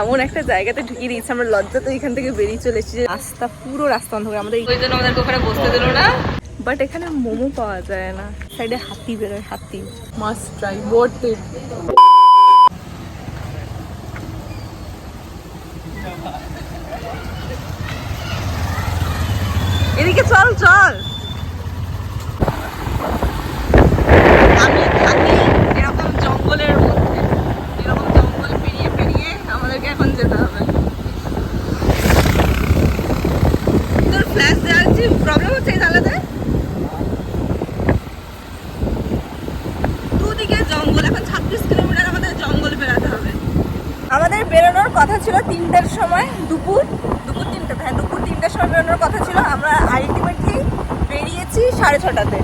এমন একটা জায়গাতে ঢুকিয়ে দিয়েছে আমরা লজ্জা তো এখান থেকে বেরিয়ে চলে এসেছি যে রাস্তা পুরো রাস্তা অন্ধকার আমাদের ওই জন্য আমাদেরকে ওখানে বসতে দিল না। বাট এখানে মোমো পাওয়া যায় না। সাইডে হাতি বেরোয় হাতি। মাস্ট ট্রাই ওয়ার্থ ইট এদিকে চল চল আমি থাকি এরকম জঙ্গলের মধ্যে এরকম জঙ্গল পেরিয়ে পেরিয়ে আমাদেরকে এখন যেতে হবে তোর ফ্ল্যাশ দেওয়ার যে দুদিকে জঙ্গল, এখন ছাব্বিশ কিলোমিটার আমাদের জঙ্গল বেড়াতে হবে। আমাদের বেরোনোর কথা ছিল তিনটের সময়, দুপুর দুপুর তিনটে হ্যাঁ দুপুর তিনটের সময় বেরোনোর কথা ছিল। আমরা আলটিমেটলি বেরিয়েছি সাড়ে ছটাতে।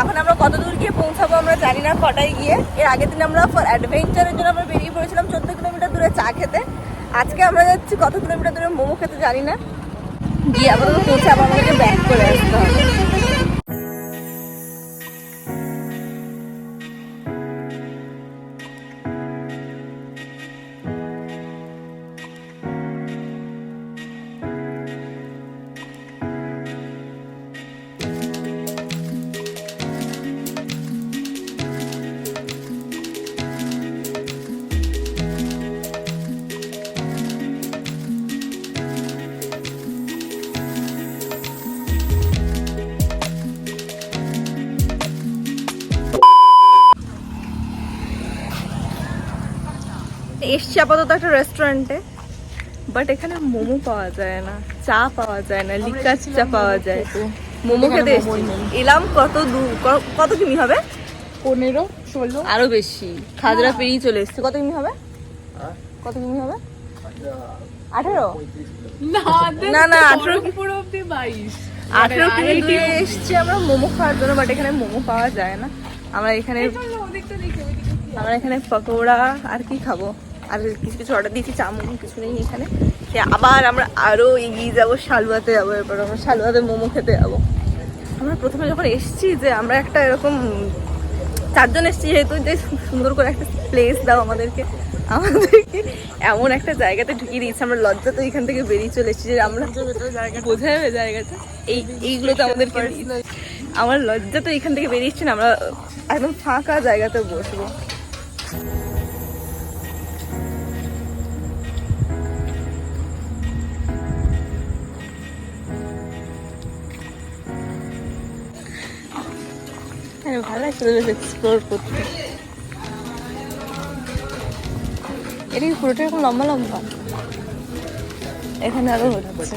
এখন আমরা কত দূর গিয়ে পৌঁছাবো আমরা জানি না কটায় গিয়ে। এর আগের দিন আমরা ফর অ্যাডভেঞ্চারের জন্য আমরা বেরিয়ে পড়েছিলাম চোদ্দ কিলোমিটার দূরে চা খেতে। আজকে আমরা যাচ্ছি কত কিলোমিটার দূরে মোমো খেতে জানি না। গিয়ে আবার পৌঁছে আবার আমাকে ব্যাক করে আসতে হবে। এসছি আপাতত একটা রেস্টুরেন্টে বাট এখানে মোমো পাওয়া যায় না চা পাওয়া যায় না লিকার চা পাওয়া যায়। মোমো খেতে। এসছি। এলাম কত দূর কত কিমি হবে? পনেরো ষোলো। আরও বেশি। খাজরা পেরিয়ে চলে এসছে। কত কিমি হবে? কত কিমি হবে? আঠেরো? না না আঠেরো পুরো অব্দি বাইশ। আঠেরো কিমি দিয়ে এসছি আমরা মোমো খাওয়ার জন্য বাট এখানে মোমো পাওয়া যায় না। আমরা এখানে আমরা এখানে পকোড়া আর কি খাব? আর কিছু কিছু অর্ডার দিয়েছি চা মোমো কিছু নেই এখানে। সে আবার আমরা আরও এগিয়ে যাব শালুয়াতে যাব এরপর আমরা শালুয়াতে মোমো খেতে যাব। আমরা প্রথমে যখন এসেছি যে আমরা একটা এরকম চারজন এসেছি যেহেতু যে সুন্দর করে একটা প্লেস দাও আমাদেরকে। আমাদেরকে এমন একটা জায়গাতে ঢুকিয়ে দিয়েছে আমরা লজ্জা তো এখান থেকে বেরিয়ে চলে এসেছি যে আমরা বোঝা যাবে জায়গাটা। এই এইগুলো তো আমাদেরকে আমার লজ্জা তো এখান থেকে বেরিয়ে এসছি না আমরা একদম ফাঁকা জায়গাতে বসবো। হ্যাঁ ভালো লাগছে এক্সপ্লোর করতে। এটা কি পুরোটা এরকম লম্বা লম্বা। এখানে আরও হচ্ছে।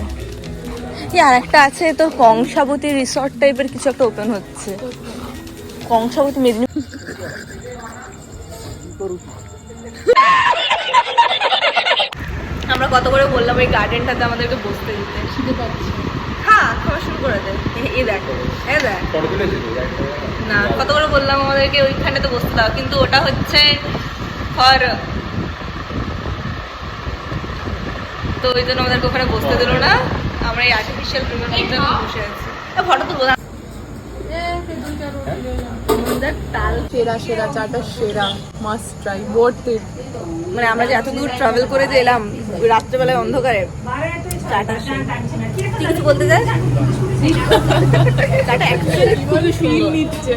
আর একটা আছে তো, কংসাবতী রিসর্ট টাইপের কিছু একটা ওপেন হচ্ছে। কংসাবতী মেদিনীপুর আমরা কত করে বললাম এই গার্ডেনটাতে আমাদেরকে বসতে দিতে? খিদে পাচ্ছি হ্যাঁ খাওয়া শুরু করে দে। এ- দেখ এ দেখ। না কত করে বললাম আমাদেরকে ওইখানে তো বসতে দাও। কিন্তু ওটা হচ্ছে ফর তো ওই জন্য আমাদেরকে ওখানে বসতে দিল না। আমরা এই আর্টিফিশিয়াল রুমের মধ্যে বসে আছি। ফটো তুলবো না তাল। সেরা সেরা চাটা সেরা মাস্ট ট্রাই ওয়ার্থ মানে আমরা যে এত দূর ট্রাভেল করে যে এলাম রাত্রেবেলায় অন্ধকারে চাটা। তুই কিছু বলতে নিচ্ছে।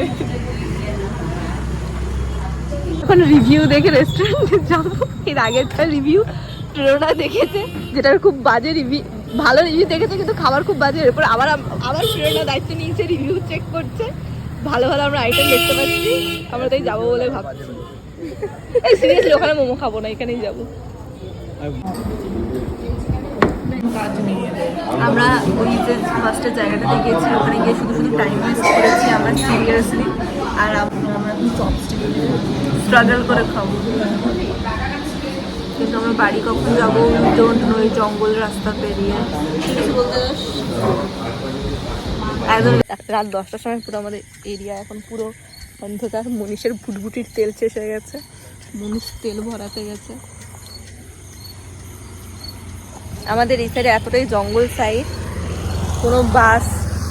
এখন রিভিউ দেখে রেস্টুরেন্টে যাব। এর আগেরটা রিভিউ প্রেরণা দেখেছে যেটার খুব বাজে রিভিউ ভালো রিভিউ দেখেছে কিন্তু খাবার খুব বাজে এরপর আবার আবার প্রেরণা দায়িত্ব নিয়েছে রিভিউ চেক করছে। ভালো ভালো আমরা আইটেম দেখতে পাচ্ছি আমরা তাই যাব বলে ভাবছি। এই সিরিয়াসলি ওখানে মোমো খাব না এখানেই যাব। আমরা ওই যে ফার্স্টের জায়গাটাতে গিয়েছি, ওখানে গিয়ে শুধু শুধু টাইম ওয়েস্ট করেছি আমরা সিরিয়াসলি আর আমরা চপস্টিক স্ট্রাগল করে খাব। কিন্তু আমরা বাড়ি কখন যাব ডোন্ট নো জঙ্গল রাস্তা পেরিয়ে? একদম রাত দশটার সময় পুরো আমাদের এরিয়া এখন পুরো অন্ধকার, মনীষের ভুটভুটির তেল শেষ হয়ে গেছে। মনীষ তেল ভরাতে গেছে। আমাদের এই সাইডে এতটাই জঙ্গল সাইড কোনো বাস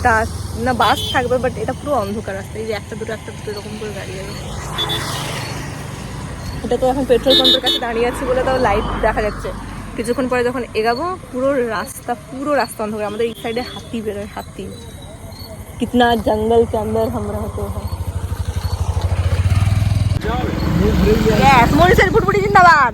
টাস না বাস থাকবে বাট এটা পুরো অন্ধকার রাস্তা এই যে একটা দুটো একটা দুটো এরকম করে গাড়ি আছে। এটা তো এখন পেট্রোল পাম্পের কাছে দাঁড়িয়ে আছি বলে তাও লাইট দেখা যাচ্ছে। কিছুক্ষণ পরে যখন এগাবো পুরো রাস্তা পুরো রাস্তা অন্ধকার আমাদের এই সাইডে হাতি বেরোয় হাতি। কিতনা জঙ্গল কে অন্দর আমরা হতে হয়। মোলসের ফুটফুটি জিন্দাবাদ!